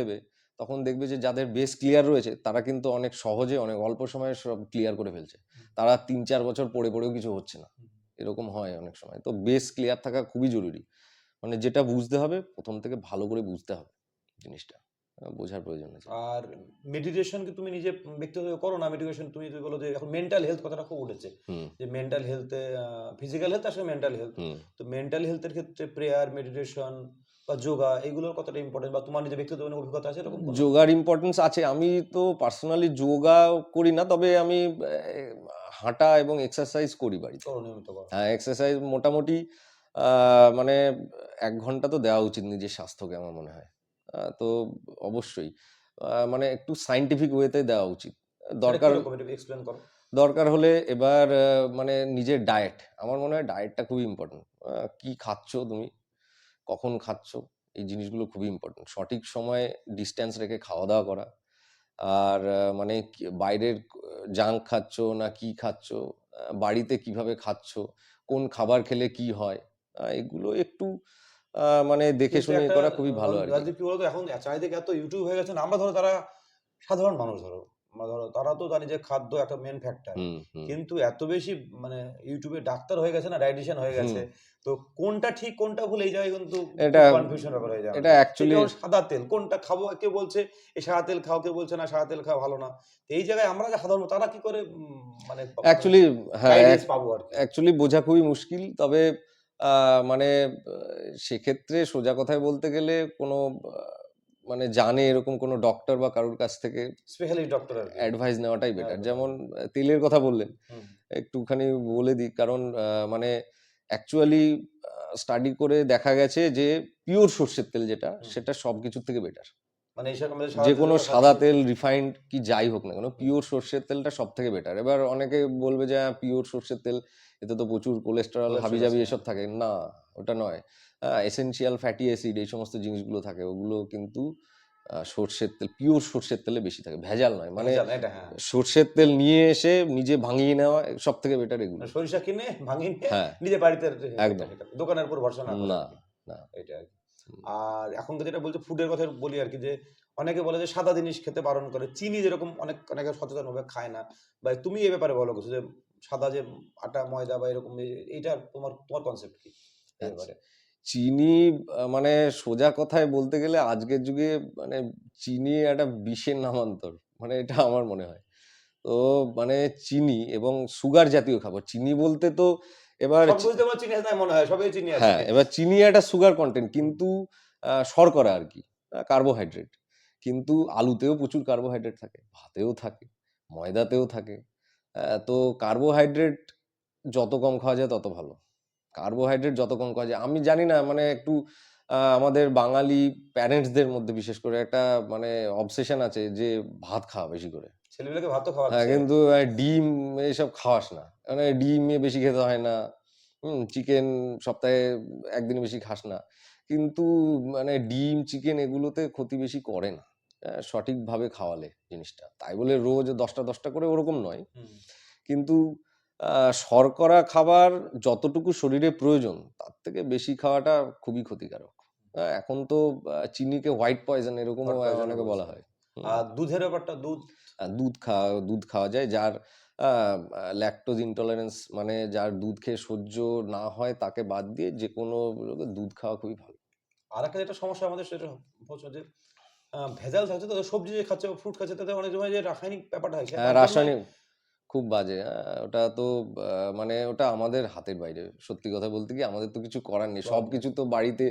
দেবে তখন দেখবে যে যাদের বেস ক্লিয়ার রয়েছে তারা কিন্তু অনেক সহজে অনেক অল্প সময়ে সব ক্লিয়ার করে ফেলছে। তারা তিন চার বছর পড়ে পড়েও কিছু হচ্ছে না। এরকম হয় অনেক সময়। তো বেস ক্লিয়ার থাকা খুবই জরুরি। মানে যেটা বুঝতে হবে প্রথম থেকে ভালো করে বুঝতে হবে জিনিসটা। বোঝার প্রয়োজন আছে। আর মেডিটেশন কি তুমি নিজে ব্যক্তিগত করো না? মেডিটেশন তুমি যদি বলো যে এখন মেন্টাল হেলথ কথাটা খুব উঠেছে। যে মেন্টাল হেলথে ফিজিক্যাল হেলথ আসলে মেন্টাল হেলথ তো মেন্টাল হেলথের ক্ষেত্রে প্রেয়ার মেডিটেশন বা যোগা এগুলোর কতটা ইম্পর্টেন্ট বা তোমার নিজের ব্যক্তিগত অভিজ্ঞতা আছে এরকম যোগার ইম্পর্টেন্স আছে। আমি তো পার্সোনালি যোগা করি না তবে আমি হাঁটা এবং এক্সারসাইজ করি বাড়িতে। করো। হ্যাঁ এক্সারসাইজ মোটামুটি মানে এক ঘণ্টা তো দেওয়া উচিত নিজের স্বাস্থ্যকে আমার মনে হয়। তো অবশ্যই মানে একটু সাইন্টিফিক ওয়েতে দেওয়া উচিত। দরকার এক্সপ্লেন করো? দরকার হলে এবার মানে নিজের ডায়েট আমার মনে হয় ডায়েটটা খুবই ইম্পর্টেন্ট কি খাচ্ছ তুমি? কখন খাচ্ছ এই জিনিসগুলো খুবই ইম্পর্টেন্ট সঠিক সময়ে ডিস্টেন্স রেখে খাওয়া দাওয়া করা। আর মানে বাইরের জাঙ্ক খাচ্ছ না কি খাচ্ছ বাড়িতে কীভাবে খাচ্ছ কোন খাবার খেলে কি হয় এগুলো একটু মানে দেখে শুনে করা খুবই ভালো আর কি। বলতো? এখন চারিদিকে এত ইউটিউব হয়ে গেছে না আমরা ধরো তারা সাধারণ মানুষ ধরো। ধরো তারা তো জানি যে খাদ্য একটা মেন ফ্যাক্টর কিন্তু এত বেশি মানে ইউটিউবে ডাক্তার হয়ে গেছে না ডায়েটিশিয়ান হয়ে গেছে তো কোনটা ঠিক কোনটা ভুল এই জায়গায় কিন্তু এটা- কনফিউশন ব্যাপার হয়ে যায় এটা অ্যাকচুয়ালি সাদা তেল কোনটা খাব কেউ বলছে এই সাদা তেল খাও কেউ বলছে না সাদা তেল খাওয়া ভালো না। তো এই জায়গায় আমরা যে সাধারণ তারা কি করে মানে অ্যাকচুয়ালি হ্যাঁ পাবো আর অ্যাকচুয়ালি বোঝা খুবই মুশকিল তবে আহ, মানে সেক্ষেত্রে সোজা কথায় বলতে গেলে কোনো মানে জানে এরকম কোনো ডক্টর বা কারোর কাছ থেকে স্পেশালিস্ট ডক্টর অ্যাডভাইস নেওয়াটাই বেটার যেমন তেলের কথা বললেন। একটুখানি বলে দিই কারণ মানে অ্যাকচুয়ালি স্টাডি করে দেখা গেছে যে পিওর সর্ষের তেল যেটা সেটা সব কিছুর থেকে বেটার মানে যে কোনো সাদা তেল রিফাইন্ড কি যাই হোক না কেন পিওর সর্ষের তেলটা সব থেকে বেটার এবার অনেকে বলবে যে পিওর সর্ষের তেল এতে তো প্রচুর কোলেস্টেরল হাবিজাবি এসব থাকে। না ওটা নয়। এসেনশিয়াল ফ্যাটি অ্যাসিড এই সমস্ত জিনিসগুলো থাকে। ওগুলো কিন্তু সর্ষের তেল পিওর সর্ষের তেলে বেশি থাকে। ভেজাল নয়। মানে হ্যাঁ। সর্ষের তেল নিয়ে এসে নিজে ভাঙিয়ে নেওয়া সব থেকে বেটার এগুলো। মানে সরিষা কিনে ভাঙিয়ে হ্যাঁ। নিজে বাড়িতে একদম। দোকানের উপর ভরসা না না, আর এটা। আর এখন তো যেটা বলছে ফুডের কথা বলি আর কি যে অনেকে বলে যে সাদা জিনিস খেতে বারণ করে। চিনি যেরকম অনেক অনেকে সচেতন ভাবে খায় না। বা তুমি এ ব্যাপারে বলো কিছু যে সাদা যে আটা ময়দা বা এরকম এইটা তোমার তোমার কনসেপ্ট কি? এই আচ্ছা। চিনি মানে সোজা কথায় বলতে গেলে আজকের যুগে মানে চিনি একটা বিষের নামান্তর মানে এটা আমার মনে হয়। তো মানে চিনি এবং সুগার জাতীয় খাবার চিনি বলতে তো এবার হয় এবার চিনি একটা সুগার কন্টেন্ট কিন্তু শর্করা আর কি কার্বোহাইড্রেট কিন্তু আলুতেও প্রচুর কার্বোহাইড্রেট থাকে ভাতেও থাকে ময়দাতেও থাকে। তো কার্বোহাইড্রেট যত কম খাওয়া যায় তত ভালো। কার্বোহাইড্রেট যত কম খাওয়া যায় আমি জানি না মানে একটু আমাদের বাঙালি প্যারেন্টসদের মধ্যে বিশেষ করে একটা মানে অবসেশন আছে যে ভাত খাওয়া বেশি করে। ছেলেগুলোকে ভাত তো খাওয়া হ্যাঁ কিন্তু ডিম এইসব খাওয়াস না। মানে ডিম বেশি খেতে হয় না। হুম চিকেন সপ্তাহে একদিন বেশি খাস না। কিন্তু মানে ডিম চিকেন এগুলোতে ক্ষতি বেশি করে না। সঠিকভাবে খাওয়ালে জিনিসটা। তাই বলে রোজ দশটা দশটা করে ওরকম নয়। কিন্তু শর্করা খাবার যতটুকু শরীরে প্রয়োজন তার থেকে বেশি খাওয়াটা খুবই ক্ষতিকারক। এখন তো চিনিকে হোয়াইট পয়জন এরকম অনেকে বলা হয়। আর দুধের ব্যাপারটা দুধ? দুধ খাওয়া দুধ খাওয়া যায় যার ল্যাকটোজ ইনটলারেন্স মানে যার দুধ খেয়ে সহ্য না হয় তাকে বাদ দিয়ে যে কোনো দুধ খাওয়া খুবই ভালো। আর একটা যেটা সমস্যা আমাদের সেটা হচ্ছে যে ভেজাল থাকছে তো সবজি যে খাচ্ছে ফ্রুট খাচ্ছে তাতে অনেক সময় যে রাসায়নিক ব্যাপারটা হয় হ্যাঁ রাসায়নিক খুব বাজে হ্যাঁ, ওটা তো মানে ওটা আমাদের হাতের বাইরে সত্যি কথা বলতে কি আমাদের তো কিছু করার নেই সব কিছু তো বাড়িতে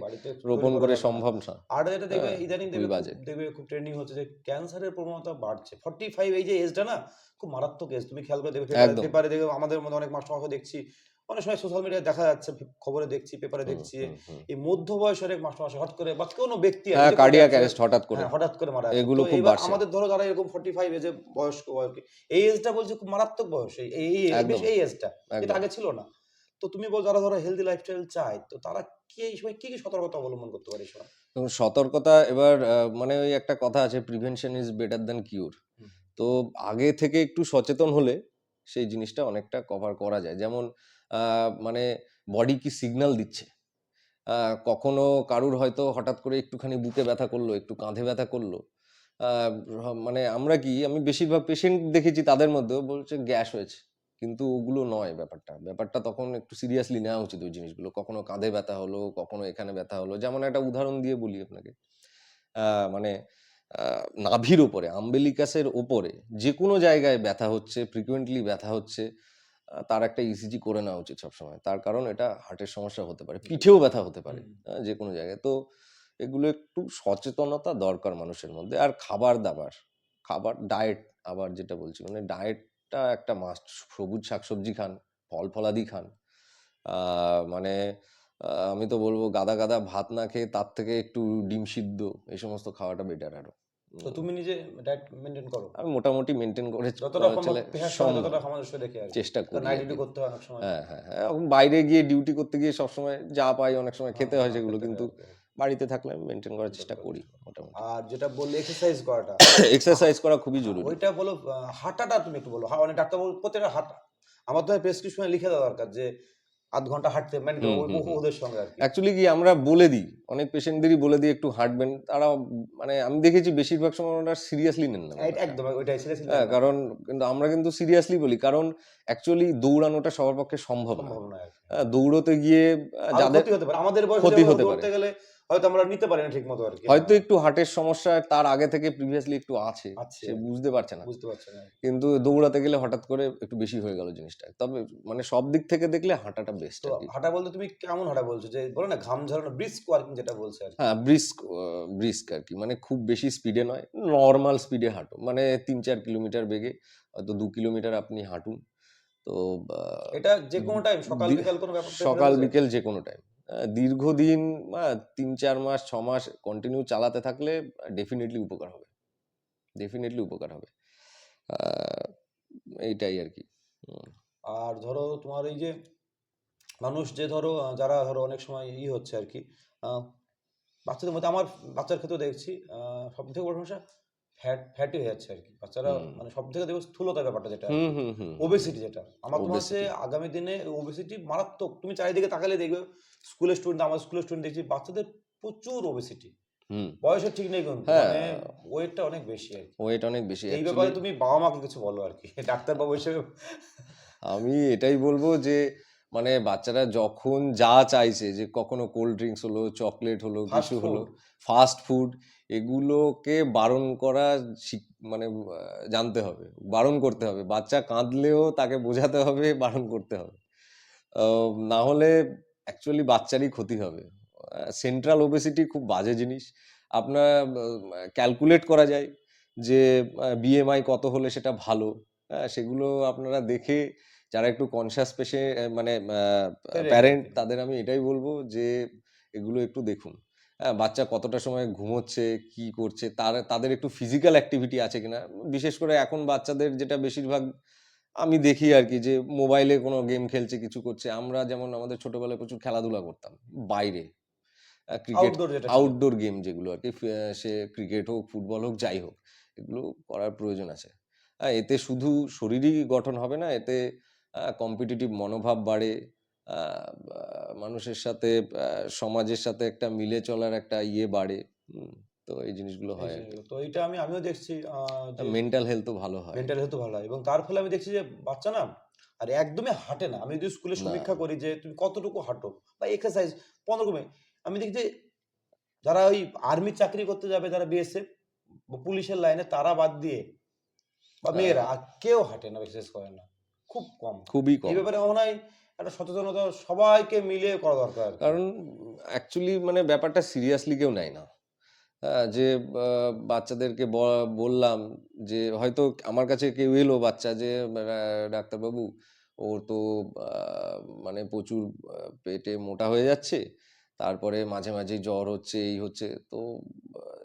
রোপণ করা সম্ভব না আর যেটা দেখবে হ্যাঁ, ইদানিং দেখবে বাজে। দেখবে খুব ট্রেন্ডিং হচ্ছে যে ক্যান্সারের প্রবণতা বাড়ছে ফর্টি ফাইভ এই যে এজটা না খুব মারাত্মক এজ তুমি খেয়াল করে দেখবে। পেপারে দেখবে আমাদের মধ্যে অনেক মাস্টার দেখছি অনেক সময় সোশ্যাল মিডিয়ায় দেখা যাচ্ছে খবরে দেখছি পেপারে দেখছি। এই মধ্য বয়সের এক মাস্টার হঠাৎ করে বা কোনো ব্যক্তি কার্ডিয়াক অ্যারেস্ট হঠাৎ করে। হ্যাঁ, হঠাৎ করে মারা। এগুলো খুব বাড়ছে। আমাদের ধরো যারা এরকম ফর্টি ফাইভ এজে বয়স্ক বয়স্ক এই এজটা বলছে খুব মারাত্মক বয়স এই এই এজটা একদম। আগে ছিল না। তো তুমি বল যারা ধরো হেলদি লাইফস্টাইল চায় তো তারা কি এই সময় কি কি সতর্কতা অবলম্বন করতে পারে সময়? সতর্কতা এবার মানে ওই একটা কথা আছে prevention is better than cure তো আগে থেকে একটু সচেতন হলে সেই জিনিসটা অনেকটা কভার করা যায়। যেমন মানে বডি কি সিগন্যাল দিচ্ছে? কখনো কারুর হয়তো হঠাৎ করে একটুখানি বুকে ব্যথা করল, একটু কাঁধে ব্যথা করল। মানে আমরা কি, আমি বেশিরভাগ পেশেন্ট দেখেছি তাদের মধ্যেও বলছে গ্যাস হয়েছে। কিন্তু ওগুলো নয় ব্যাপারটা। ব্যাপারটা তখন একটু সিরিয়াসলি নেওয়া উচিত ওই জিনিসগুলো। কখনো কাঁধে ব্যথা হলো, কখনো এখানে ব্যথা হলো। যেমন একটা উদাহরণ দিয়ে বলি আপনাকে। মানে নাভির ওপরে আম্বেলিকাসের ওপরে যে কোনো জায়গায় ব্যথা হচ্ছে ফ্রিকুয়েন্টলি ব্যথা হচ্ছে তার একটা ইসিজি করে নেওয়া উচিত সবসময়। তার কারণ এটা হার্টের সমস্যা হতে পারে পিঠেও ব্যথা হতে পারে যে কোনো জায়গায়। তো এগুলো একটু সচেতনতা দরকার মানুষের মধ্যে। আর খাবার দাবার খাবার ডায়েট আবার যেটা বলছি মানে ডায়েটটা একটা মাস্ট সবুজ শাকসবজি খান ফল ফলাদি খান। মানে আমি তো বলব গাদা গাদা ভাত না খেয়ে তার থেকে একটু ডিম সিদ্ধ এই সমস্ত খাওয়াটা বেটার আরও। তো তুমি নিজে ডায়েট মেনটেন করো? আমি মোটামুটি মেনটেন করে যতটা যতটা সামঞ্জস্য রেখে আর চেষ্টা করি নাইট ডিউটি করতে হয় অনেক সময়। হ্যাঁ হ্যাঁ হ্যাঁ। এখন বাইরে গিয়ে ডিউটি করতে গিয়ে সবসময় যা পাই অনেক সময় খেতে হয় হ্যাঁ, সেগুলো কিন্তু বাড়িতে থাকলে আমি মেনটেন করার চেষ্টা করি মোটামুটি। আর যেটা বললে এক্সারসাইজ করাটা। এক্সারসাইজ করা খুবই জরুরি। ওইটা বলো হাঁটাটা তুমি একটু বলো। অনেক ডাক্তার বল প্রত্যেকটা হাঁটা। আমার তো প্রেসক্রিপশনে লিখে দেওয়া দরকার যে আধ ঘণ্টা হাঁটতে মানে। ওদের সঙ্গে অ্যাকচুয়ালি কি আমরা বলে দিই অনেক পেশেন্টদেরই বলে দিই একটু হাঁটবেন তারা মানে আমি দেখেছি বেশিরভাগ সময় ওরা সিরিয়াসলি নেন না একদম ওইটাই সিরিয়াসলি হ্যাঁ কারণ কিন্তু আমরা কিন্তু সিরিয়াসলি বলি কারণ অ্যাকচুয়ালি দৌড়ানোটা সবার পক্ষে সম্ভব না। হ্যাঁ, দৌড়তে গিয়ে যাদের ক্ষতি হতে পারে আমাদের বয়সে ক্ষতি হতে পারে। গেলে হয়তো আমরা নিতে পারি না ঠিক মতো আর কি। হয়তো একটু হার্টের সমস্যা তার আগে থেকে প্রিভিয়াসলি একটু আছে। সে বুঝতে পারছে না। বুঝতে পারছি না। কিন্তু দৌড়াতে গেলে হঠাৎ করে একটু বেশি হয়ে গেল জিনিসটা। তবে মানে সব দিক থেকে দেখলে হাঁটাটা বেস্ট হাঁটা বলতে তুমি কেমন হাঁটা বলছো? যে বলো না ঘাম ঝরানো ব্রিস্ক ওয়ার্কিং যেটা বলছে হ্যাঁ ব্রিস্ক ব্রিস্ক আর কি। মানে খুব বেশি স্পিডে নয় নর্মাল স্পিডে হাঁটো। মানে তিন চার কিলোমিটার বেগে হয়তো দু কিলোমিটার আপনি হাঁটুন। তো এটা যে কোনো টাইম সকাল বিকাল কোনো ব্যাপার সকাল বিকেল যে কোনো টাইম দীর্ঘদিন তিন চার মাস ছ মাস কন্টিনিউ চালাতে থাকলে ডেফিনেটলি উপকার হবে। ডেফিনেটলি উপকার হবে। এইটাই আর কি। আর ধরো তোমার এই যে মানুষ যে ধরো যারা ধরো অনেক সময় ই হচ্ছে আর কি বাচ্চাদের মধ্যে আমার বাচ্চার ক্ষেত্রে দেখছি সব থেকে বড় সমস্যা ফ্যাট ফ্যাটি হয়ে যাচ্ছে আর কি। বাচ্চারা মানে সব থেকে দেখো স্থূলতা ব্যাপারটা যেটা। হুম হুম হুম। ওবেসিটি যেটা। আমার তো হচ্ছে আগামী দিনে ওবেসিটি মারাত্মক। তুমি চারিদিকে তাকালে দেখবে স্কুলের স্টুডেন্ট আমার স্কুলের স্টুডেন্ট দেখছি বাচ্চাদের প্রচুর ওবেসিটি হুম। বয়সের ঠিক নেই কিন্তু হ্যাঁ। মানে ওয়েটটা অনেক বেশি আর ওয়েট অনেক বেশি এই ব্যাপারে তুমি বাবা মাকে কিছু বলো আর কি ডাক্তার বাবু হিসেবে। আমি এটাই বলব যে মানে বাচ্চারা যখন যা চাইছে যে কখনো কোল্ড ড্রিঙ্কস হলো চকলেট হলো কিছু হলো ফাস্ট ফুড এগুলোকে বারণ করা মানে জানতে হবে বারণ করতে হবে। বাচ্চা কাঁদলেও তাকে বোঝাতে হবে বারণ করতে হবে। না হলে অ্যাকচুয়ালি বাচ্চারই ক্ষতি হবে। সেন্ট্রাল ওবেসিটি খুব বাজে জিনিস। আপনার ক্যালকুলেট করা যায় যে বিএমআই কত হলে সেটা ভালো। হ্যাঁ সেগুলো আপনারা দেখে যারা একটু কনসিয়াস পেশে মানে প্যারেন্ট তাদের আমি এটাই বলব যে এগুলো একটু দেখুন। হ্যাঁ বাচ্চা কতটা সময় ঘুমোচ্ছে কি করছে তার তাদের একটু ফিজিক্যাল অ্যাক্টিভিটি আছে কিনা। বিশেষ করে এখন বাচ্চাদের যেটা বেশিরভাগ আমি দেখি আর কি যে মোবাইলে কোনো গেম খেলছে কিছু করছে। আমরা যেমন আমাদের ছোটবেলায় প্রচুর খেলাধুলা করতাম বাইরে। ক্রিকেট আউটডোর গেম যেগুলো আর কি সে ক্রিকেট হোক ফুটবল হোক যাই হোক এগুলো করার প্রয়োজন আছে। হ্যাঁ এতে শুধু শরীরই গঠন হবে না এতে কম্পিটিটিভ মনোভাব বাড়ে। মানুষের সাথে সমাজের সাথে একটা মিলে চলার একটা ইয়ে বাড়ে। তো এই জিনিসগুলো হয় তো এটা আমি আমিও দেখছি মেন্টাল হেলথও ভালো হয়। মেন্টাল হেলথ ভালো হয়। এবং তার ফলে আমি দেখছি যে বাচ্চা না আর একদমই হাঁটে না। আমি যদি স্কুলে সমীক্ষা করি যে তুমি কতটুকু হাঁটো বা এক্সারসাইজ পনেরো মিনিট আমি দেখি যে যারা ওই আর্মি চাকরি করতে যাবে যারা বিএসএফ পুলিশের লাইনে তারা বাদ দিয়ে বা হ্যাঁ। মেয়েরা আর কেউ হাঁটে না এক্সারসাইজ করে না। খুব কম। খুবই কম। এই ব্যাপারে মনে হয় একটা সচেতনতা সবাইকে মিলে করা দরকার। কারণ অ্যাকচুয়ালি মানে ব্যাপারটা সিরিয়াসলি কেউ নেয় না। যে বাচ্চাদেরকে ব- বললাম যে হয়তো আমার কাছে কেউ এলো বাচ্চা যে ডাক্তারবাবু ওর তো মানে প্রচুর পেটে মোটা হয়ে যাচ্ছে তারপরে মাঝে মাঝে জ্বর হচ্ছে এই হচ্ছে। তো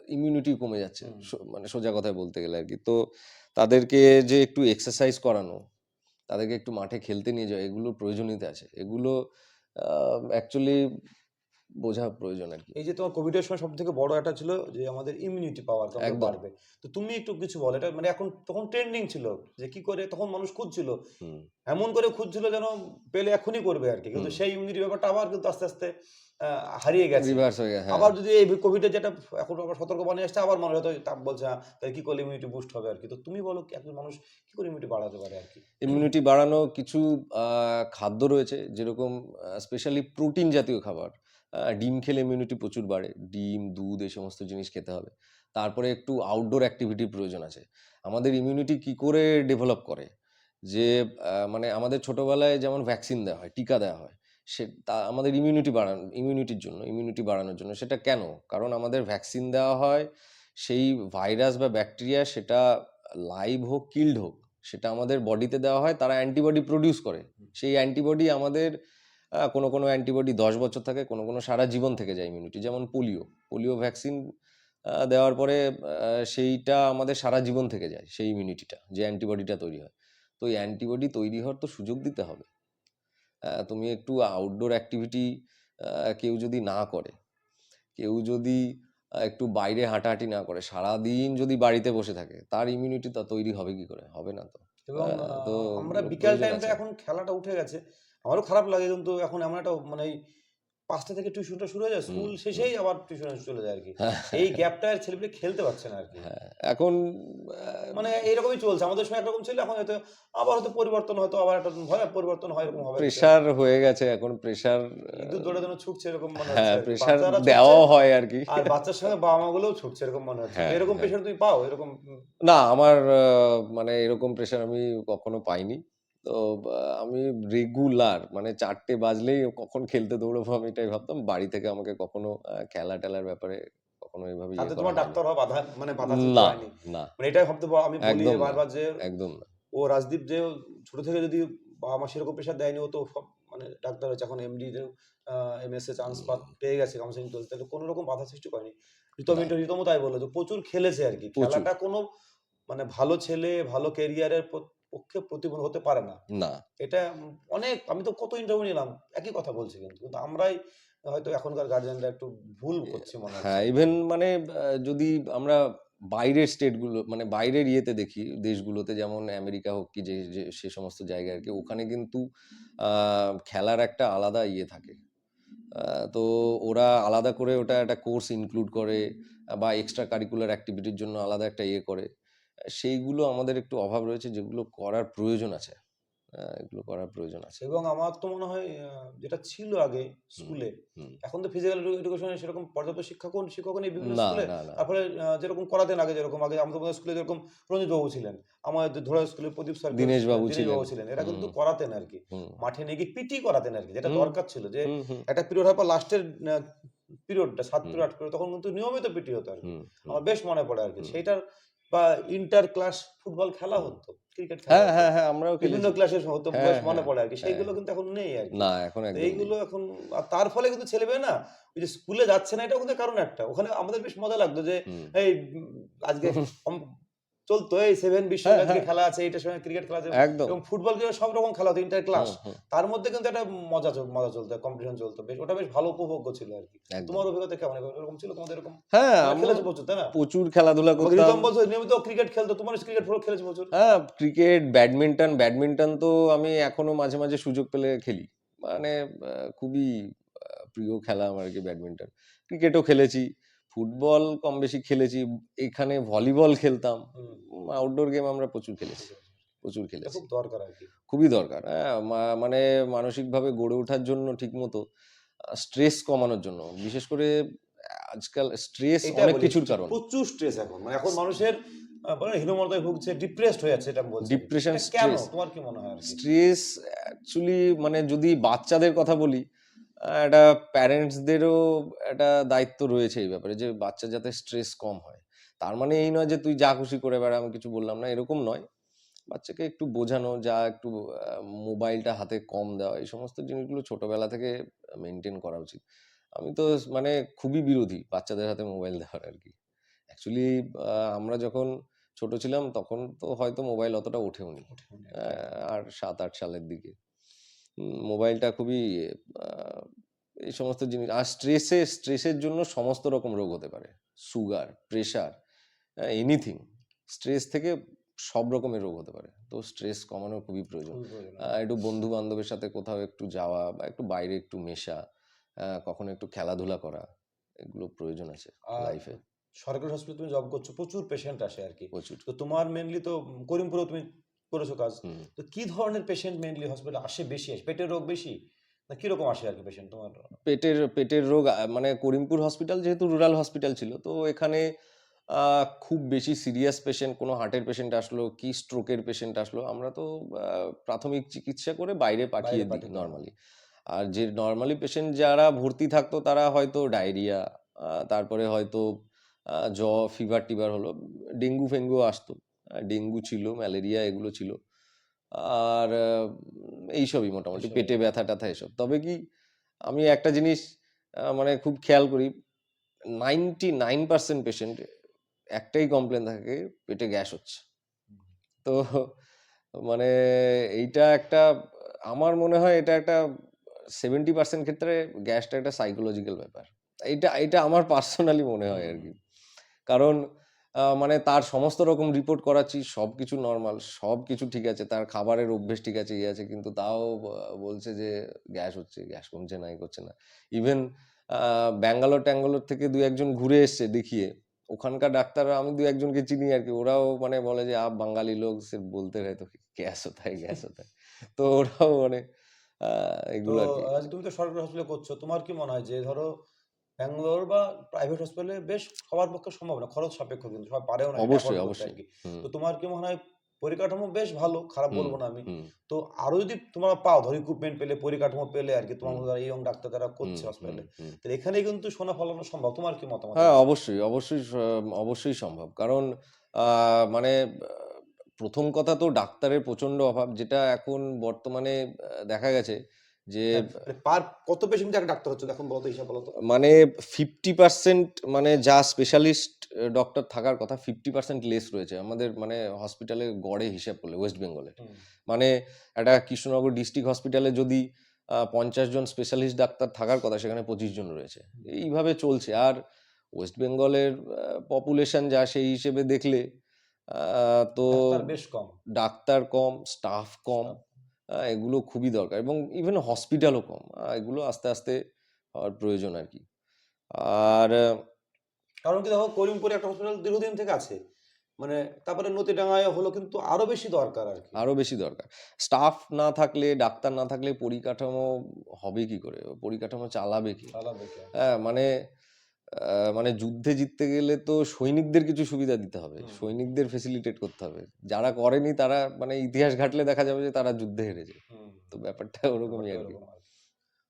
ইমিউনিটি কমে যাচ্ছে মানে সোজা কথায় বলতে গেলে আর কি তো তাদেরকে যে একটু এক্সারসাইজ করানো তাদেরকে একটু মাঠে খেলতে নিয়ে যাওয়া এগুলো প্রয়োজনীয়তা আছে। এগুলো অ্যাকচুয়ালি বোঝা প্রয়োজন আর কি। এই যে তোমার কোভিডের সময় সব থেকে বড় একটা ছিল যে আমাদের ইমিউনিটি পাওয়ার। বাড়বে। তো তুমি একটু কিছু বলো এটা মানে এখন তখন ট্রেন্ডিং ছিল যে কি করে তখন মানুষ খুঁজছিল। এমন করে খুঁজছিল যেন পেলে এখনই করবে আর কি। কিন্তু সেই ইমিউনিটি ব্যাপারটা আবার কিন্তু আস্তে আস্তে হারিয়ে গেছে। রিভার্স হয়ে গেছে হ্যাঁ। আবার যদি এই কোভিডের যেটা এখন আবার সতর্ক বানিয়ে আসছে আবার মানুষ হয়তো তা বলছে হ্যাঁ, তাহলে কি করলে ইমিউনিটি বুস্ট হবে আর কি? তো তুমি বলো কি একজন মানুষ কি করে ইমিউনিটি বাড়াতে পারে আর কি? ইমিউনিটি বাড়ানো কিছু আহ, খাদ্য রয়েছে যেরকম স্পেশালি প্রোটিন জাতীয় খাবার। ডিম খেলে ইমিউনিটি প্রচুর বাড়ে। ডিম দুধ এই সমস্ত জিনিস খেতে হবে। তারপরে একটু আউটডোর অ্যাক্টিভিটির প্রয়োজন আছে। আমাদের ইমিউনিটি কি করে ডেভেলপ করে? যে মানে আমাদের ছোটোবেলায় যেমন ভ্যাকসিন দেওয়া হয় টিকা দেওয়া হয় সে তা আমাদের ইমিউনিটি বাড়ানো ইমিউনিটির জন্য ইমিউনিটি বাড়ানোর জন্য সেটা কেন? কারণ আমাদের ভ্যাকসিন দেওয়া হয় সেই ভাইরাস বা ব্যাকটেরিয়া সেটা লাইভ হোক কিল্ড হোক সেটা আমাদের বডিতে দেওয়া হয় তারা অ্যান্টিবডি প্রডিউস করে। সেই অ্যান্টিবডি আমাদের কোনো কোনো অ্যান্টিবডি দশ বছর থাকে কোনো কোনো সারা জীবন থেকে যায় ইমিউনিটি যেমন পোলিও পোলিও ভ্যাকসিন দেওয়ার পরে সেইটা আমাদের সারা জীবন থেকে যায় সেই ইমিউনিটিটা যে অ্যান্টিবডিটা তৈরি হয়। তো এই অ্যান্টিবডি তৈরি হওয়ার তো সুযোগ দিতে হবে। তুমি একটু আউটডোর অ্যাক্টিভিটি কেউ যদি না করে কেউ যদি একটু বাইরে হাঁটাহাঁটি না করে সারাদিন যদি বাড়িতে বসে থাকে তার ইমিউনিটি তা তৈরি হবে কি করে? হবে না তো। এবং আমরা বিকাল টাইমটা এখন খেলাটা উঠে গেছে। আমারও খারাপ লাগে কিন্তু এখন এমন একটা মানে পাঁচটা থেকে টিউশনটা শুরু হয়ে যায় স্কুল শেষেই আবার টিউশনে চলে যায় আর কি হ্যাঁ, এই গ্যাপটা আর ছেলেপেলে খেলতে পারছে না আর কি হ্যাঁ, এখন মানে এইরকমই চলছে। আমাদের সময় একরকম ছিল এখন হয়তো আবার হয়তো পরিবর্তন হয়তো আবার একটা হয় পরিবর্তন হয় এরকম হবে। প্রেশার হয়ে গেছে এখন প্রেশার ইঁদুর দৌড়ে যেন ছুটছে এরকম মনে হচ্ছে। হ্যাঁ বাচ্চারা ছুটছে, হয় আর কি আর বাচ্চার সঙ্গে বাবা মা গুলোও ছুটছে এরকম মনে হচ্ছে। হ্যাঁ, এরকম হ্যাঁ। প্রেশার তুমি পাও? এরকম না আমার মানে এরকম প্রেশার আমি কখনো পাইনি। তো আমি রেগুলার মানে চারটে বাজলেই কখন খেলতে দৌড়বো আমি এটাই ভাবতাম। বাড়ি থেকে আমাকে কখনো খেলা টেলার ব্যাপারে কখনো এইভাবে ইয়ে তাতে তোমার। ডাক্তার হওয়া বাধা মানে বাধা না না। মানে এটাই ভাবতে আমি বলি। বারবার যে একদম না। ও রাজদীপ যে ছোট থেকে যদি বাবা মা সেরকম প্রেশার দেয়নি ও তো সব মানে ডাক্তার হয়েছে। এখন এমডি এমএস এ চান্স পেয়ে গেছে কাউন্সিলিং চলছে। তাহলে কোনো রকম বাধা সৃষ্টি করেনি। রিতম রিতম তাই বলল যে প্রচুর খেলেছে আর কি খেলাটা কোনো মানে ভালো ছেলে ভালো ক্যারিয়ারের পক্ষে প্রতিবন্ধ হতে পারে না। না। এটা অনেক আমি তো কত ইন্টারভিউ নিলাম একই কথা বলছি কিন্তু কিন্তু আমরাই হয়তো এখনকার গার্জিয়ানরা একটু ভুল করছি মনে হয় হ্যাঁ ইভেন মানে যদি আমরা বাইরের স্টেটগুলো মানে বাইরের ইয়েতে দেখি দেশগুলোতে যেমন আমেরিকা হোক কি যে যে সে সমস্ত জায়গায় আর কি ওখানে কিন্তু খেলার একটা আলাদা ইয়ে থাকে। তো ওরা আলাদা করে ওটা একটা কোর্স ইনক্লুড করে বা এক্সট্রা কারিকুলার অ্যাক্টিভিটির জন্য আলাদা একটা ইয়ে করে। সেইগুলো আমাদের একটু অভাব রয়েছে যেগুলো করার প্রয়োজন আছে। এগুলো করার প্রয়োজন আছে। এবং আমার তো মনে হয় যেটা ছিল আগে স্কুলে এখন তো ফিজিক্যাল এডুকেশনে সেরকম পর্যাপ্ত শিক্ষক শিক্ষক নেই বিভিন্ন স্কুলে। তারপরে যেরকম করাতেন আগে যেরকম আগে আমাদের স্কুলে যেরকম রঞ্জিত বাবু ছিলেন আমাদের ধরা স্কুলে প্রদীপ স্যার দীনেশ বাবু ছিলেন। এরা কিন্তু করাতেন আর কি। মাঠে নিয়ে গিয়ে পিটি করাতেন আর কি যেটা দরকার ছিল যে একটা পিরিয়ড হওয়ার পর লাস্টের পিরিয়ডটা সাত পিরিয়ড আট পিরিয়ড তখন কিন্তু নিয়মিত পিটি হতো আর কি। আমার বেশ মনে পড়ে আর কি। সেইটার বা ইন্টার ক্লাস ফুটবল খেলা হতো ক্রিকেট হ্যাঁ হ্যাঁ হ্যাঁ আমরাও বিভিন্ন ক্লাসে হতো হ্যাঁ, মনে হ্যাঁ, পড়ে আর কি। হ্যাঁ। সেইগুলো কিন্তু এখন নেই আর কি। না এখন এইগুলো এখন আর তার ফলে কিন্তু ছেলেমেয়ে না ওই যে স্কুলে যাচ্ছে না এটাও কিন্তু কারণ একটা। ওখানে আমাদের বেশ মজা লাগতো যে এই আজকে চলতো এই সেভেন বিশ্ব হ্যাঁ, হ্যাঁ। খেলা আছে এইটার সময় ক্রিকেট খেলা আছে। একদম। এবং ফুটবল কিন্তু সব রকম খেলা হতো ইন্টার ক্লাস হুম, হুম, তার মধ্যে কিন্তু একটা মজা মজা চলতো কম্পিটিশন চলতো। বেশ ওটা বেশ ভালো উপভোগ্য ছিল আর কি। তোমার অভিজ্ঞতা কেমন? এরকম ছিল তোমাদের এরকম? হ্যাঁ খেলেছো প্রচুর তাই না? প্রচুর খেলাধুলা করতাম। রিতম বলছো নিয়মিত ক্রিকেট খেলতো তোমার ক্রিকেট ফুটবল খেলেছো প্রচুর। হ্যাঁ ক্রিকেট ব্যাডমিন্টন ব্যাডমিন্টন তো আমি এখনও মাঝে মাঝে সুযোগ পেলে খেলি। মানে খুবই প্রিয় খেলা আমার আর কি ব্যাডমিন্টন ক্রিকেটও খেলেছি। ফুটবল কম বেশি খেলেছি এখানে ভলিবল খেলতাম। আউটডোর গেম আমরা প্রচুর খেলেছি প্রচুর খেলেছি। খুব দরকার আর কি। খুবই দরকার হ্যাঁ মানে মানসিকভাবে গড়ে ওঠার জন্য ঠিকমতো স্ট্রেস কমানোর জন্য। বিশেষ করে আজকাল স্ট্রেস অনেক কিছুর কারণ। প্রচুর স্ট্রেস এখন। মানে এখন মানুষের ভুগছে ডিপ্রেসড হয়ে যাচ্ছে এটা বলছে। Depression, এটা তোমার কি মনে হয় স্ট্রেস অ্যাকচুয়ালি মানে যদি বাচ্চাদের কথা বলি একটা প্যারেন্টসদেরও একটা দায়িত্ব রয়েছে এই ব্যাপারে যে বাচ্চা যাতে স্ট্রেস কম হয়। তার মানে এই নয় যে তুই যা খুশি করে বেড়া আমি কিছু বললাম না এরকম নয়। বাচ্চাকে একটু বোঝানো যা একটু মোবাইলটা হাতে কম দেওয়া এই সমস্ত জিনিসগুলো ছোটবেলা থেকে মেনটেন করা উচিত। আমি তো মানে খুবই বিরোধী বাচ্চাদের হাতে মোবাইল দেওয়ার আর কি। অ্যাকচুয়ালি আমরা যখন ছোট ছিলাম তখন তো হয়তো মোবাইল অতটা ওঠেওনি। আর সাত আট সালের দিকে। মোবাইলটা খুবই এই সমস্ত জিনিস আর স্ট্রেসে স্ট্রেসের জন্য সমস্ত রকম রোগ হতে পারে। সুগার প্রেশার এনিথিং স্ট্রেস থেকে সব রকমের রোগ হতে পারে। তো স্ট্রেস কমানো খুবই প্রয়োজন। আহ, একটু বন্ধু বান্ধবের সাথে কোথাও একটু যাওয়া বা একটু বাইরে একটু মেশা কখনো একটু খেলাধুলা করা এগুলো প্রয়োজন আছে লাইফে সরকারি হসপিটালে তুমি জব করছ প্রচুর পেশেন্ট আসে আর কি। প্রচুর। তো তোমার মেনলি তো করিমপুরেও তুমি করেছ কাজ? তো কি ধরনের পেশেন্ট মেনলি হসপিটালে আসে বেশি আসে? পেটের রোগ বেশি? না কীরকম আসে আর কি পেশেন্ট তোমার? পেটের পেটের রোগ মানে করিমপুর হসপিটাল যেহেতু রুরাল হসপিটাল ছিল তো এখানে খুব বেশি সিরিয়াস পেশেন্ট কোনো হার্টের পেশেন্ট আসলো কি স্ট্রোকের পেশেন্ট আসলো আমরা তো প্রাথমিক চিকিৎসা করে বাইরে পাঠিয়ে দিই নর্মালি আর যে নর্মালি পেশেন্ট যারা ভর্তি থাকতো তারা হয়তো ডায়রিয়া তারপরে হয়তো আহ, জ্বর ফিভার টিভার হলো ডেঙ্গু ফেঙ্গু আসতো। ডেঙ্গু ছিল ম্যালেরিয়া এগুলো ছিল। আর এইসবই মোটামুটি পেটে ব্যথা ট্যাথা এসব। তবে কি আমি একটা জিনিস মানে খুব খেয়াল করি নাইনটি নাইন পার্সেন্ট পেশেন্ট একটাই কমপ্লেন থাকে পেটে গ্যাস হচ্ছে। তো মানে এইটা একটা আমার মনে হয় এটা একটা সেভেন্টি পার্সেন্ট ক্ষেত্রে গ্যাসটা একটা সাইকোলজিক্যাল ব্যাপার। এটা এটা আমার পার্সোনালি মনে হয় আর কি। কারণ মানে তার সমস্ত রকম রিপোর্ট করাচ্ছি সব কিছু নর্মাল সব কিছু ঠিক আছে তার খাবারের অভ্যেস ঠিক আছে ইয়ে আছে কিন্তু তাও বলছে যে গ্যাস হচ্ছে গ্যাস কমছে না করছে না। ইভেন ব্যাঙ্গালোর ট্যাঙ্গালোর থেকে দু একজন ঘুরে এসছে দেখিয়ে। ওখানকার ডাক্তাররা আমি দু একজনকে চিনি আর কি ওরাও মানে বলে যে আপ বাঙালি লোক সে বলতে হয় তো গ্যাস হতে হয় গ্যাস হতে হয় তো ওরাও মানে এগুলো আর কি। তুমি তো সরকারি হসপিটালে করছ তোমার কি মনে হয় যে ধরো ব্যাঙ্গালোর বা প্রাইভেট হসপিটালে বেশ সবার পক্ষে সম্ভব না খরচ সাপেক্ষ কিন্তু সবাই পারেও না অবশ্যই অবশ্যই তো তোমার কি মনে হয় পরিকাঠামো বেশ ভালো খারাপ বলব না আমি। তো আরও যদি তোমরা পাও ধরো ইকুইপমেন্ট পেলে পরিকাঠামো পেলে আর কি তোমার যারা ইয়ং ডাক্তার হুম, করছে হসপিটালে। তাহলে এখানে কিন্তু সোনা ফলানো সম্ভব তোমার কি মতামত? হ্যাঁ অবশ্যই অবশ্যই অবশ্যই সম্ভব। কারণ আহ, মানে প্রথম কথা তো ডাক্তারের প্রচণ্ড অভাব যেটা এখন বর্তমানে দেখা গেছে। যে পার কত পেশেন্ট এক ডাক্তার হচ্ছে এখন বলতো হিসাব বলতো মানে ফিফটি পার্সেন্ট মানে যা স্পেশালিস্ট ডক্টর থাকার কথা ফিফটি পার্সেন্ট লেস রয়েছে। আমাদের মানে হসপিটালে গড়ে হিসাব করলে ওয়েস্ট বেঙ্গলে মানে একটা কৃষ্ণনগর ডিস্ট্রিক্ট হসপিটালে যদি পঞ্চাশ জন স্পেশালিস্ট ডাক্তার থাকার কথা সেখানে পঁচিশ জন রয়েছে। এইভাবে চলছে। আর ওয়েস্ট বেঙ্গলের পপুলেশন যা সেই হিসেবে দেখলে তো ডাক্তার বেশ কম। ডাক্তার কম স্টাফ কম। এগুলো খুবই দরকার এবং ইভেন হসপিটালও কম। এগুলো আস্তে আস্তে হওয়ার প্রয়োজন আর কি আর কারণ কি দেখো করিমপুরে একটা হসপিটাল দীর্ঘদিন থেকে আছে। মানে তারপরে নতিডাঙ্গায় হলো কিন্তু আরও বেশি দরকার আর কি আরও বেশি দরকার। স্টাফ না থাকলে ডাক্তার না থাকলে পরিকাঠামো হবে কি করে? পরিকাঠামো চালাবে কি? হ্যাঁ মানে মানে যুদ্ধে জিততে গেলে তো সৈনিকদের কিছু সুবিধা দিতে হবে। সৈনিকদের ফেসিলিটেট করতে হবে। যারা করেনি তারা মানে ইতিহাস ঘাটলে দেখা যাবে যে তারা যুদ্ধে হেরেছে তো ব্যাপারটা ওরকমই আর কি।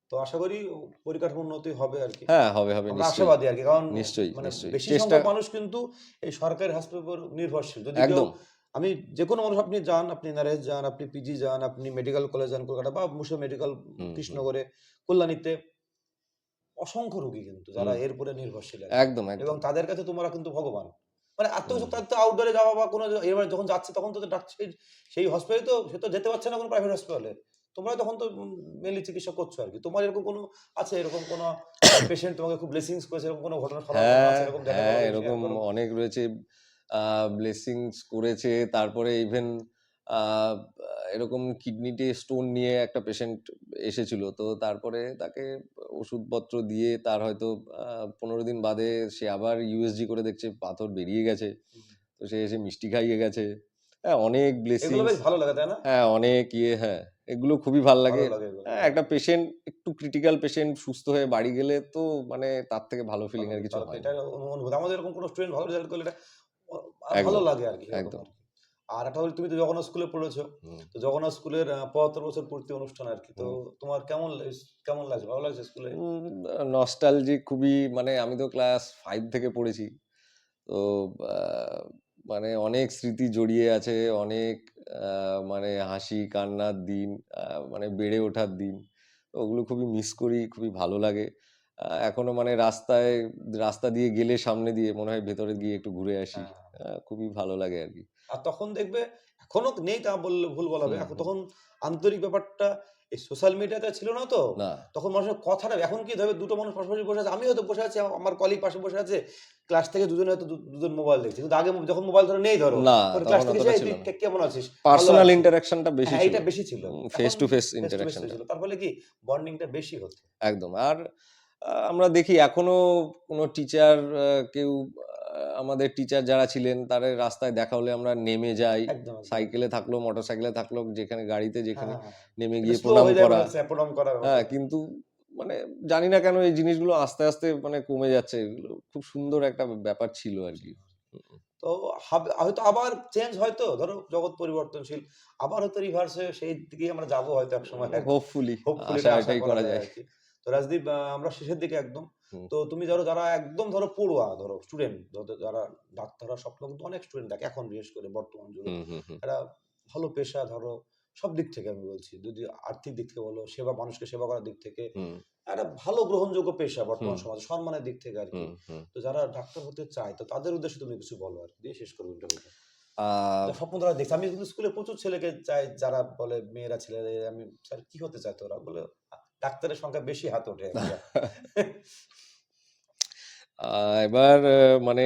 তো আশা করি পরিকাঠামো উন্নতি হবে আর কি। হ্যাঁ হবে হবে আশাবাদী আর কি কারণ নিশ্চয়ই, মানে নিশ্চয়ই। চেষ্টা- মানুষ কিন্তু এই সরকারি হাসপাতালের উপর নির্ভরশীল। যদি একদম। আমি যে কোনো মানুষ আপনি যান আপনি নারেজ যান আপনি পিজি যান আপনি মেডিকেল কলেজ যান কলকাতা বা মুসলিম মেডিকেল কৃষ্ণনগরে কল্যাণীতে অসংখ্য রোগী কিন্তু যারা। এর উপরে নির্ভরশীল একদম এবং তাদের কাছে তোমরা কিন্তু ভগবান। মানে হুম। তার তো আউটডোরে যাওয়া বা কোনো এবার যখন যাচ্ছে তখন তো ডাক্তার সেই- হসপিটালে তো সে তো যেতে পারছে না কোনো প্রাইভেট হসপিটালে তোমরা তখন তো মেনলি চিকিৎসা করছ আর কি। তোমার এরকম কোনো আছে? এরকম কোনো পেশেন্ট তোমাকে খুব ব্লেসিংস করেছে? এরকম কোনো ঘটনা হ্যাঁ আছে? এরকম হ্যাঁ এরকম অনেক রয়েছে ব্লেসিংস করেছে। তারপরে ইভেন এরকম কিডনিতে স্টোন নিয়ে একটা পেশেন্ট এসেছিল। তো তারপরে তাকে ওষুধপত্র দিয়ে তার হয়তো পনেরো দিন বাদে সে আবার ইউএসজি করে দেখছে পাথর বেরিয়ে গেছে। তো সে এসে মিষ্টি খাইয়ে গেছে। হ্যাঁ অনেক ব্লেসিং ভালো লাগে তাই না? হ্যাঁ অনেক ইয়ে হ্যাঁ এগুলো খুবই ভালো লাগে। হ্যাঁ, একটা পেশেন্ট একটু ক্রিটিক্যাল পেশেন্ট সুস্থ হয়ে বাড়ি গেলে তো মানে তার থেকে ভালো ফিলিং আর কিছু হয় না। এটা অনুভূতি। আমাদের এরকম কোনো স্টুডেন্ট ভালো রেজাল্ট করলে ভালো লাগে আর কি একদম। আর। একটা হলো তুমি তো জগন্নাথ স্কুলে পড়েছো। তো জগন্নাথ স্কুলের পঁচাত্তর বছর পূর্তি অনুষ্ঠান আর কি। তো তোমার কেমন কেমন লাগছে ভালো লাগছে স্কুলে নস্টালজিক খুবই মানে আমি তো ক্লাস ফাইভ থেকে পড়েছি। তো মানে অনেক স্মৃতি জড়িয়ে আছে অনেক মানে হাসি কান্নার দিন মানে বেড়ে ওঠার দিন ওগুলো খুবই মিস করি খুবই ভালো লাগে। এখনও মানে রাস্তায় রাস্তা দিয়ে গেলে সামনে দিয়ে মনে হয় ভেতরে গিয়ে একটু ঘুরে আসি। হ্যাঁ। খুবই ভালো লাগে আর কি। আর তখন দেখবে এখনও নেই তা বললে ভুল বলা হবে। এখন তখন আন্তরিক ব্যাপারটা এই সোশ্যাল মিডিয়াতে ছিল না তো। তখন মানুষের কথাটা এখন কি ধরবে দুটো মানুষ পাশাপাশি বসে আছে? আমি হয়তো বসে আছি আমার- কলিগ পাশে বসে আছে। ক্লাস থেকে দুজনে হয়তো দুজন মোবাইল দেখছে। কিন্তু আগে যখন মোবাইল ধরে নেই ধরো। না ক্লাস থেকে অতটা এসে, ছিল "এই না। তুই কেমন আছিস? পার্সোনাল আছি। ইন্টারাকশনটা বেশি ছিল এটা বেশি ছিল। ফেস টু ফেস ইন্টারাকশনটা ছিল। তার ফলে কি বন্ডিংটা বেশি হতো একদম। আর আমরা দেখি এখনও কোনো টিচার কেউ আমাদের টিচার যারা ছিলেন তারা রাস্তায় দেখা হলে আমরা নেমে যাই। সাইকেলে থাকল মোটর সাইকেলে থাকল যেখানে গাড়িতে যেখানে হ্যাঁ, হ্যাঁ, নেমে গিয়ে প্রণাম করা। হ্যাঁ কিন্তু মানে জানি না কেন এই জিনিসগুলো আস্তে আস্তে মানে কমে যাচ্ছে। এগুলো খুব সুন্দর একটা ব্যাপার ছিল আর কি। তো হয়তো আবার চেঞ্জ হয়তো ধরো জগৎ পরিবর্তনশীল আবার হয়তো রিভার্সে সেই দিকে আমরা যাব হয়তো এক সময় হোপফুলি হোপফুলি করা যায় তো রাজদীপ আমরা শেষের দিকে একদম। তো তুমি ধরো যারা একদম ধরো পড়ুয়া ধরো স্টুডেন্ট যারা ডাক্তাররা স্বপ্ন কিন্তু অনেক স্টুডেন্ট দেখে এখন বিশেষ করে বর্তমান যুগে। একটা ভালো পেশা ধরো সব দিক থেকে আমি বলছি যদি আর্থিক দিক থেকে বলো সেবা মানুষকে সেবা করার দিক থেকে একটা ভালো গ্রহণযোগ্য পেশা বর্তমান। সমাজে সম্মানের দিক থেকে আর কি। তো যারা ডাক্তার হতে চায় তো তাদের উদ্দেশ্যে তুমি কিছু বলো আর কি, দিয়ে শেষ করব ইন্টারভিউটা স্বপ্ন তারা দেখছে আমি কিন্তু স্কুলে প্রচুর ছেলেকে চাই যারা বলে মেয়েরা ছেলেরা আমি স্যার কি হতে চাই তোরা? বলে ডাক্তারের সংখ্যা বেশি হাত ওঠে। এবার মানে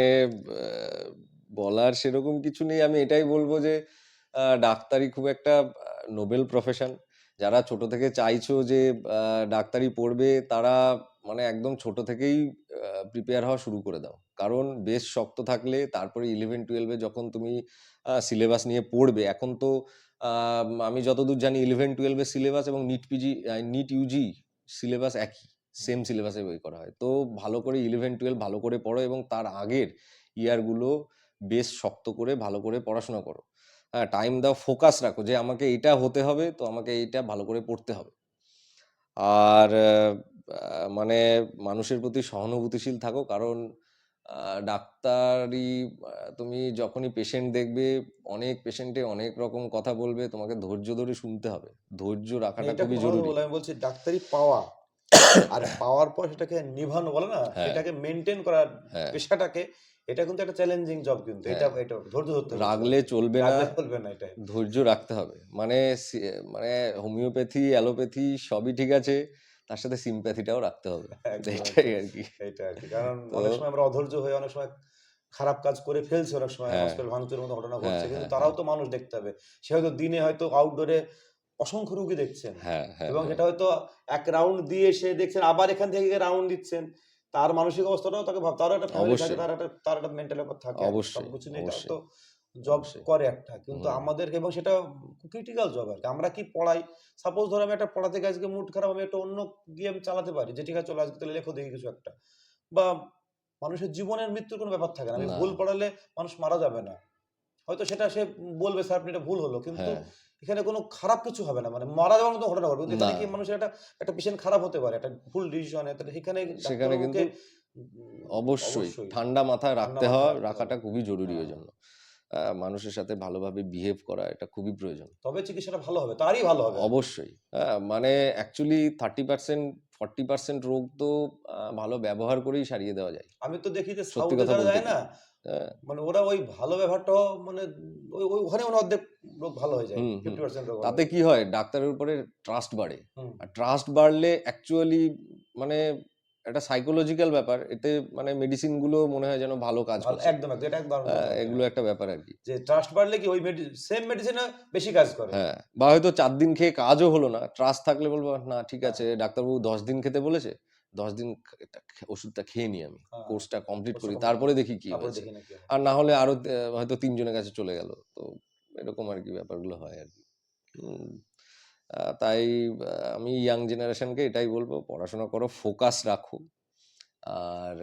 বলার সেরকম কিছু নেই। আমি এটাই বলব যে ডাক্তারি খুব একটা নোবেল প্রফেশন যারা ছোট থেকে চাইছো যে ডাক্তারি পড়বে তারা মানে একদম ছোট থেকেই প্রিপেয়ার হওয়া শুরু করে দাও। কারণ বেশ শক্ত থাকলে তারপরে ইলেভেন টুয়েলভে যখন তুমি সিলেবাস নিয়ে পড়বে এখন তো আমি যতদূর জানি ইলেভেন টুয়েলভের সিলেবাস এবং NEET PG NEET UG syllabus একই সেম সিলেবাসে বই করা হয়। তো ভালো করে ইলেভেন টুয়েলভ ভালো করে পড়ো এবং তার আগের ইয়ারগুলো বেশ শক্ত করে ভালো করে পড়াশোনা করো। হ্যাঁ টাইম দাও ফোকাস রাখো যে আমাকে এটা হতে হবে, তো আমাকে এইটা ভালো করে পড়তে হবে। আর মানে মানুষের প্রতি সহানুভূতিশীল থাকো, কারণ ডাক্তারি তুমি যখনই পেশেন্ট দেখবে অনেক পেশেন্টে অনেক রকম কথা বলবে তোমাকে ধৈর্য ধরে শুনতে হবে ধৈর্য রাখাটা খুবই জরুরি আমি বলছি ডাক্তারি পাওয়া আর পাওয়ার পর সেটাকে নিভানো বলে না হ্যাঁ। সেটাকে মেনটেন করার হ্যাঁ পেশাটাকে এটা কিন্তু একটা চ্যালেঞ্জিং জব কিন্তু এটা হ্যাঁ। এটা ধৈর্য ধরতে। রাগলে চলবে না চলবে না এটা ধৈর্য রাখতে হবে মানে মানে হোমিওপ্যাথি অ্যালোপ্যাথি সবই ঠিক আছে তার সাথে সিম্প্যাথিটাও রাখতে হবে। এটাই আর কি। এইটা আর কি। কারণ অনেক সময় আমরা অধৈর্য হয়ে অনেক সময় খারাপ কাজ করে ফেলছি অনেক সময় হ্যাঁ। হসপিটাল ভাঙচুরের মতো ঘটনা হ্যাঁ, ঘটছে কিন্তু হ্যাঁ, তারাও হ্যাঁ। তো মানুষ দেখতে হবে। সে হয়তো দিনে হয়তো আউটডোরে অসংখ্য রুগী দেখছেন। হ্যাঁ হ্যাঁ এবং হ্যাঁ। সেটা হয়তো এক রাউন্ড দিয়ে সে দেখছেন আবার এখান থেকে রাউন্ড দিচ্ছেন তার মানসিক অবস্থাটাও তাকে ভাব তারও একটা ফ্যামিলি থাকে অবশ্যই। তার একটা তার একটা মেন্টাল ব্যাপার থাকে অবশ্যই, সবকিছু নিয়ে। তো জব করে একটা কিন্তু আমাদের এবং সেটা ক্রিটিক্যাল জব আর কি আমরা কি পড়াই? সাপোজ ধরো আমি একটা পড়াতে গিয়ে আজকে মুড খারাপ আমি একটা অন্য গিয়ে আমি চালাতে পারি যে ঠিক আছে চলো আজকে তাহলে লেখো দেখি কিছু একটা। বা মানুষের জীবনের মৃত্যুর কোনো ব্যাপার থাকে না। আমি ভুল পড়ালে মানুষ মারা যাবে না। হয়তো সেটা সে বলবে স্যার আপনি এটা ভুল হলো। কিন্তু হ্যাঁ। এখানে কোনো খারাপ কিছু হবে না। মানে মারা যাওয়ার মতো ঘটনা ঘটবে। কিন্তু এখানে কি মানুষের একটা একটা পেশেন্ট খারাপ হতে পারে একটা ভুল ডিসিশনে সেখানে সেখানে কিন্তু অবশ্যই ঠান্ডা মাথায় রাখতে হয় রাখাটা খুবই জরুরি ওই হ্যাঁ। জন্য আহ, মানুষের সাথে ভালোভাবে বিহেভ করা এটা খুবই প্রয়োজন। তবে চিকিৎসাটা ভালো হবে তারই ভালো হবে। অবশ্যই। হ্যাঁ মানে actually thirty percent forty percent রোগ তো ভালো ব্যবহার করেই সারিয়ে দেওয়া যায়। আমি তো দেখি যে সত্যি কথা যায় না হ্যাঁ, মানে ওরা ওই ভালো ব্যবহারটা মানে ওই ওখানে মানে অর্ধেক রোগ ভালো হয়ে যায় হুম, হুম। ফিফটি পার্সেন্ট রোগ তাতে কি হয় ডাক্তারের উপরে ট্রাস্ট বাড়ে। আর ট্রাস্ট বাড়লে অ্যাকচুয়ালি মানে একটা সাইকোলজিক্যাল ব্যাপার এতে মানে মেডিসিনগুলো মনে হয় যেন ভালো কাজ করছে। একদম একদম এটা একদম হ্যাঁ, এগুলো একটা ব্যাপার আর কি। যে ট্রাস্ট বাড়লে কি ওই সেম মেডিসিনে বেশি কাজ করে? হ্যাঁ বা হয়তো চার দিন খেয়ে কাজও হলো না ট্রাস্ট থাকলে বলব না ঠিক আছে ডাক্তারবাবু দশ দিন খেতে বলেছে দশ দিন ওষুধটা খেয়ে নিই আমি হ্যাঁ, কোর্সটা কমপ্লিট করি তারপরে দেখি কি হয়েছে। হয়। আর না হলে আরও হয়তো তিনজনের কাছে চলে গেল তো এরকম আর কি ব্যাপারগুলো হয় আর কি। তাই আমি ইয়াং জেনারেশনকে এটাই বলব পড়াশোনা করো ফোকাস রাখো। আর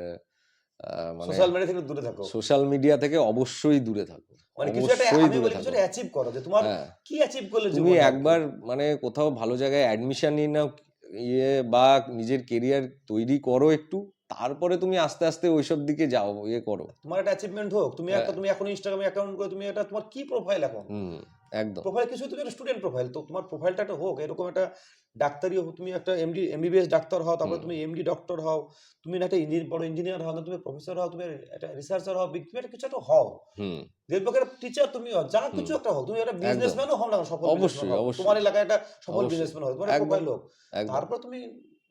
মানে সোশ্যাল মিডিয়া থেকে দূরে থাকো। সোশ্যাল মিডিয়া থেকে অবশ্যই দূরে থাকো। মানে কিছু একটা দূরে বলি কিছু অ্যাচিভ করো যে তোমার হ্যাঁ। কি অ্যাচিভ করলে তুমি একবার মানে কোথাও ভালো জায়গায় অ্যাডমিশন নিয়ে নাও ইয়ে বা নিজের কেরিয়ার তৈরি করো একটু তারপরে তুমি আস্তে আস্তে ওইসব দিকে যাও ইয়ে করো। তোমার একটা অ্যাচিভমেন্ট হোক তুমি একটা হ্যাঁ। তুমি এখন ইনস্টাগ্রামে অ্যাকাউন্ট করে তুমি এটা তোমার কি প্রোফাইল এখন? একদম। প্রোফাইল কিছু তুমি একটা স্টুডেন্ট প্রোফাইল তো তোমার প্রোফাইলটা একটা হোক এরকম একটা ডাক্তারি হোক তুমি একটা এমডি এমবিবিএস ডাক্তার হও তারপরে তুমি এমডি ডক্টর হও তুমি না একটা ইঞ্জিনিয়ার বড় ইঞ্জিনিয়ার হও না তুমি প্রফেসর হও তুমি একটা রিসার্চার হও তুমি একটা কিছু একটা হও। একটা টিচার তুমি হও যা কিছু একটা হও তুমি একটা বিজনেসম্যানও হও না সফল অবশ্যই, অবশ্যই। তোমার এলাকায় একটা সফল। বিজনেসম্যান হবে তোমার। প্রোফাইল হোক। তারপর তুমি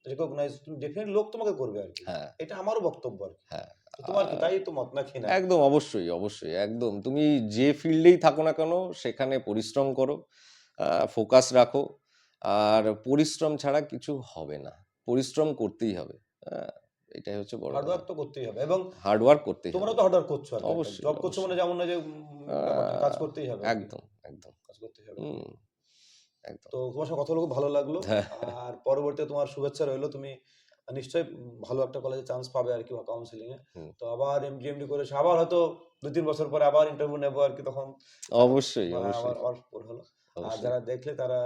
রেকগনাইজ তুমি ডেফিনেটলি লোক তোমাকে করবে আর কি। হ্যাঁ। এটা আমারও বক্তব্য আর কি। হ্যাঁ। তোমার কি? তাই তো মত নাকি না? একদম অবশ্যই অবশ্যই একদম। তুমি যে ফিল্ডেই থাকো না কেন সেখানে পরিশ্রম করো ফোকাস রাখো আর পরিশ্রম ছাড়া কিছু হবে না। পরিশ্রম করতেই হবে এটাই হচ্ছে বড় হার্ড ওয়ার্ক তো করতেই হবে এবং হার্ডওয়ার্ক করতেই তোমরা তো হার্ড ওয়ার্ক করছ অবশ্যই, জব করছ মানে যেমন না যে কাজ করতেই হবে একদম একদম। কাজ করতেই হবে। একদম। তো তোমার সাথে কথা বলে ভালো লাগল। হ্যাঁ। আর পরবর্তীতে তোমার শুভেচ্ছা রইল তুমি নিশ্চয়ই ভালো একটা কলেজে চান্স পাবে আর কি কাউন্সিলিং এ। তো আবার এমডি এমডি করে আবার হয়তো দুই তিন বছর পরে আবার ইন্টারভিউ নেব আর কি তখন। অবশ্যই অবশ্যই। আবার হলো। আর যারা দেখলে তারা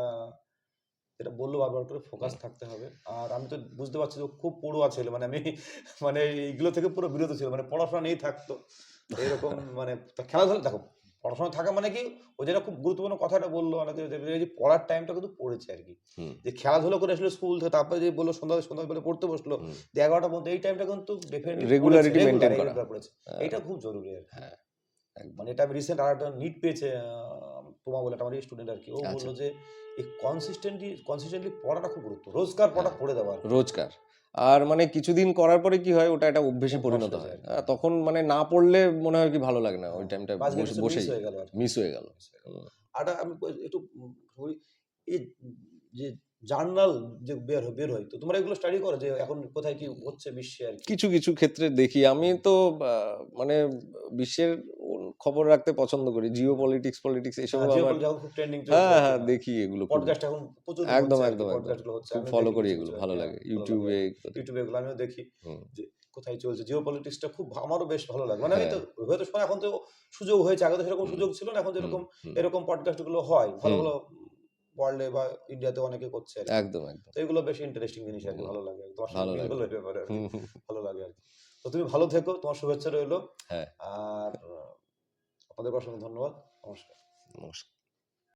এটা বলল বারবার করে ফোকাস থাকতে হবে। আর আমি তো বুঝতে পারছি যে খুব পড়ুয়া ছিল মানে আমি মানে এইগুলো থেকে পুরো বিরত ছিল মানে পড়াশোনা নিয়েই থাকতো। এরকম মানে খেলাধুলা দেখো পড়াশোনা থাকা মানে কি? ও যেটা খুব গুরুত্বপূর্ণ কথাটা বলল অনেকে যে এই পড়ার টাইমটা কিন্তু পড়েছে আর কি। যে খেলাধুলা করে আসলে স্কুল থেকে তারপরে যে বলল সন্ধ্যা সন্ধ্যা বেলা পড়তে বসল যে এগারোটা পর্যন্ত এই টাইমটা কিন্তু Regularity maintain করা। পড়েছে। হ্যাঁ, এটা খুব জরুরি আর হ্যাঁ। মানে এটা আমি রিসেন্ট আর একটা নিট পেয়েছে তোমা বলে আমার স্টুডেন্ট আর কি। ও আচ্ছা। বলল যে এই কনসিস্টেন্টলি কনসিস্টেন্টলি পড়াটা খুব গুরুত্ব। রোজকার পড়া হ্যাঁ। পড়ে দেওয়া আর কি। রোজকার আর মানে কিছুদিন করার পরে কি হয় ওটা একটা অভ্যেসে পরিণত হয়। তখন মানে না পড়লে মনে হয় কি ভালো লাগে না ওই টাইমটা বসে হয়ে আর মিস হয়ে গেল। আর আমি একটু এই যে জার্নাল যে বের হয় বের হয় তো তোমরা এগুলো স্টাডি করো যে এখন কোথায় কি হচ্ছে বিশ্বে আর কিছু কিছু ক্ষেত্রে দেখি। আমি তো মানে বিশ্বের খবর রাখতে পছন্দ করি। জিও পলিটিক্স পলিটিক্স এসব হ্যাঁ, ট্রেন্ডিং হ্যাঁ হ্যাঁ দেখি এগুলো পডকাস্ট এখন প্রচুর একদম, একদম, একদম। ফলো করি এগুলো ভালো হ্যাঁ, লাগে। ইউটিউবে ইউটিউবে এগুলো আমিও দেখি যে কোথায় চলছে। জিও পলিটিক্সটা খুব আমারও বেশ ভালো লাগে। মানে আমি হ্যাঁ। তো হয়তো শোনা এখন তো সুযোগ হয়েছে আগে তো সেরকম সুযোগ ছিল না এখন যেরকম এরকম পডকাস্টগুলো হয় ভালো। ভালো ওয়ার্ল্ডে বা ইন্ডিয়াতে অনেকে করছে একদম একদম। তো এগুলো বেশ ইন্টারেস্টিং জিনিস আর ভালো লাগে। তোমার ভালো লাগে। ভালো লাগে আর তো তুমি ভালো থেকো তোমার শুভেচ্ছা রইল। হ্যাঁ। আর আপনাদের অসংখ্য ধন্যবাদ। নমস্কার। নমস্কার।